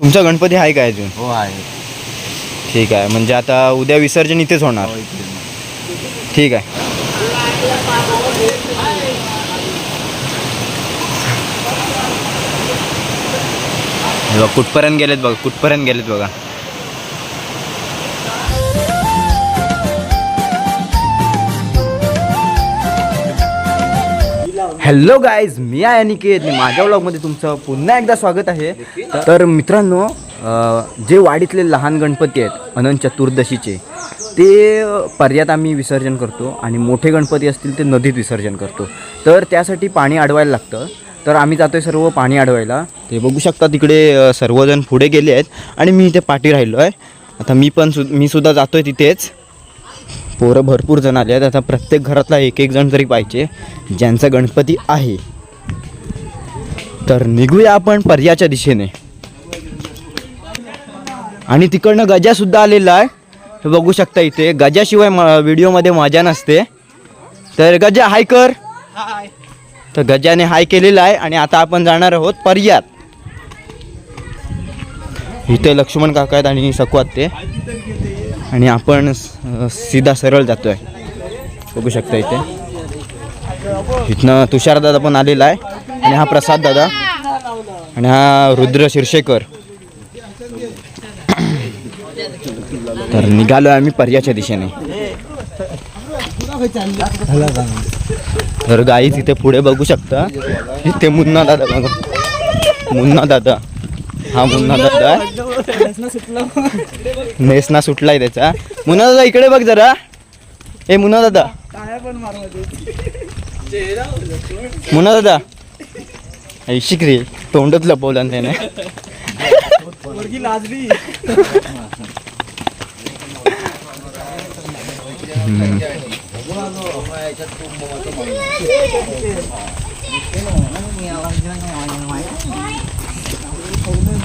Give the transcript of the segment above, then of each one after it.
तुमचा गणपती आहे काय अजून? हो आहे. ठीक आहे. म्हणजे आता उद्या विसर्जन इथेच होणार. हो, इथे. ठीक आहे. हे बघ कुठपर्यंत गेलेत बघ कुठपर्यंत गेलेत बघा. हॅलो गाईज मी आहे अनिकेत. माझ्या व्लॉगमध्ये तुमचं पुन्हा एकदा स्वागत आहे. तर मित्रांनो जे वाडीतले लहान गणपती आहेत अनंत चतुर्दशीचे ते पर्यात आम्ही विसर्जन करतो आणि मोठे गणपती असतील ते नदीत विसर्जन करतो. तर त्यासाठी पाणी अडवायला लागतं. तर आम्ही जातो आहे सर्व पाणी अडवायला. ते बघू शकता तिकडे सर्वजण पुढे गेले आहेत. आणि मी इथे पाठी राहिलो आहे आता मी पण सु मी सुद्धा जातो आहे तिथेच. पोरं भरपूर जण आले आहेत. आता प्रत्येक घरातला एक एक जण तरी पाहिजे ज्यांचा गणपती आहे. तर निघूया आपण पर्याच्या दिशेने. आणि तिकडनं गजासुद्धा आलेला आहे. हे बघू शकता इथे. गजाशिवाय म व्हिडिओमध्ये मजा नसते. तर गजा हाय कर. तर गजाने हाय केलेला आहे आणि आता आपण जाणार आहोत पर्यात इथे लक्ष्मण काका आहेत आणि सकवात ते आणि आपण सीधा सरळ जातो आहे बघू शकता इथे. इथनं तुषारदादा पण आलेला आहे. आणि हा प्रसाद दादा. आणि हा रुद्र शिरशेकर तर निघालो आम्ही पर्याच्या दिशेने. तर गाई तिथे पुढे बघू शकता. इथे मुन्ना दादा बघा. मुन्ना दादा. हा मुन्ना दादा. नेसना सुटलाय त्याचा. मुन्ना दादा इकडे बघ जरा. ए मुन्ना दादा. मुन्ना दादा. ऐशिक रे तोंडच लपवलं ना त्याने.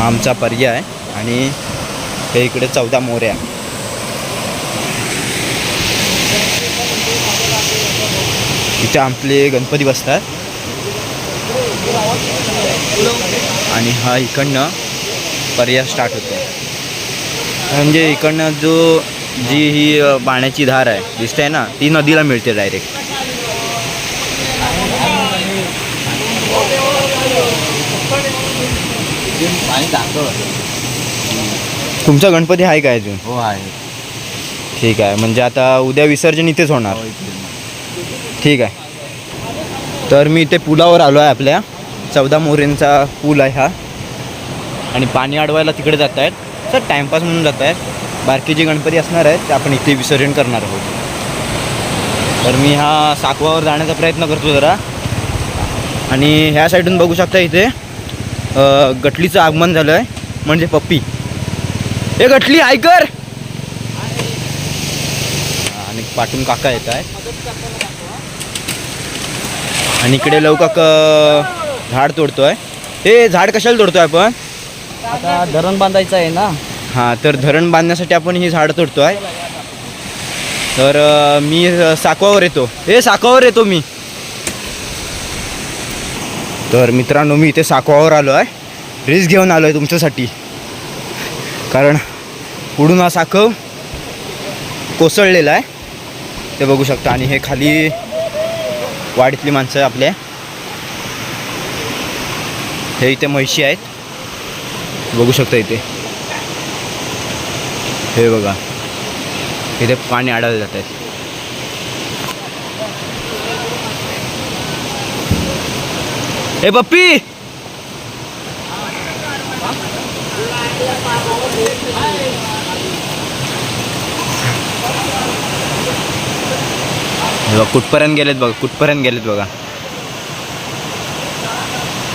हा आमचा पर्याय आणि हे इकडे चौदा मोऱ्या. इथे आपले गणपती बसतात. आणि हा इकडनं पर्याय स्टार्ट होतो. म्हणजे इकडनं जो जी ही पाण्याची धार आहे दिसते ना ती नदीला मिळते डायरेक्ट टाकतो तुमचा गणपती आहे काय अजून? हो आहे. ठीक आहे. म्हणजे आता उद्या विसर्जन इथेच होणार. हो, इथे. ठीक आहे. तर मी इथे पुलावर आलो आहे आपल्या. चौदा मोऱ्यांचा पूल आहे हा. आणि पाणी अडवायला तिकडे जात आहेत. सर टाईमपास म्हणून जात आहेत. बारकी जे गणपती असणार आहेत ते आपण इथे विसर्जन करणार आहोत. तर मी हा साकवावर जाण्याचा प्रयत्न करतो जरा. आणि ह्या साईडून बघू शकता इथे. गटलीचं आगमन झालं आहे. म्हणजे पप्पी. हे गटली ऐकर आणि पाठून काका येत आहे. आणि इकडे लवकर झाड तोडतोय. हे झाड कशाला तोडतोय आपण? आता धरण बांधायचं आहे ना. हां तर धरण बांधण्यासाठी आपण ही झाडं तोडतोय. तर मी साकवावर येतो. हे साकवावर येतो मी. तर मित्रांनो मी इथे साकवावर आलो आहे. रिस्क घेऊन आलो आहे तुमच्यासाठी. कारण पुढून हा साखव कोसळलेला आहे. ते बघू शकता. आणि हे खाली वाडीतली माणसं आपल्या हे इथे म्हैशी आहेत. बघू शकता इथे. हे बघा. इथे पाणी अडायला जात आहेत हे पप्पी बघा कुठपर्यंत गेलेत बघा कुठपर्यंत गेलेत बघा.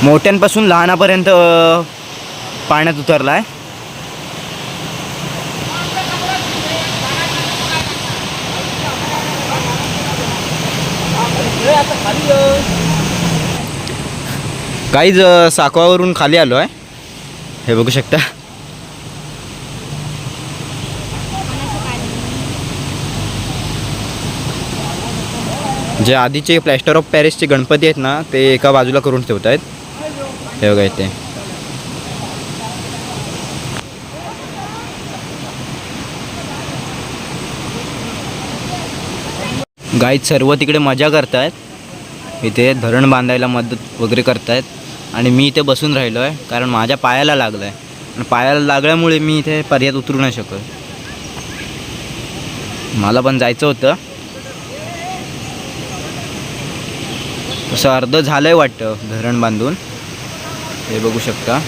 मोठ्यांपासून लहानापर्यंत पाण्यात उतरला आहे काहीच साकवावरून खाली आलो आहे. हे बघू शकता. जे आधीचे प्लॅस्टर ऑफ पॅरिसचे गणपती आहेत ना ते एका बाजूला करून ठेवत आहेत हे बघा इथे. गाईत सर्व तिकडे मजा करतायत. इथे धरण बांधायला मदत वगैरे करतायत. आणि मी इथे बसून राहिलो आहे कारण माझ्या पायाला लागलं आहे आणि पायाला लागल्यामुळे मी इथे पर्यात उतरू नाही शकत मला पण जायचं होतं. तसं अर्धं झालं आहे वाटतं धरण बांधून. हे बघू शकता.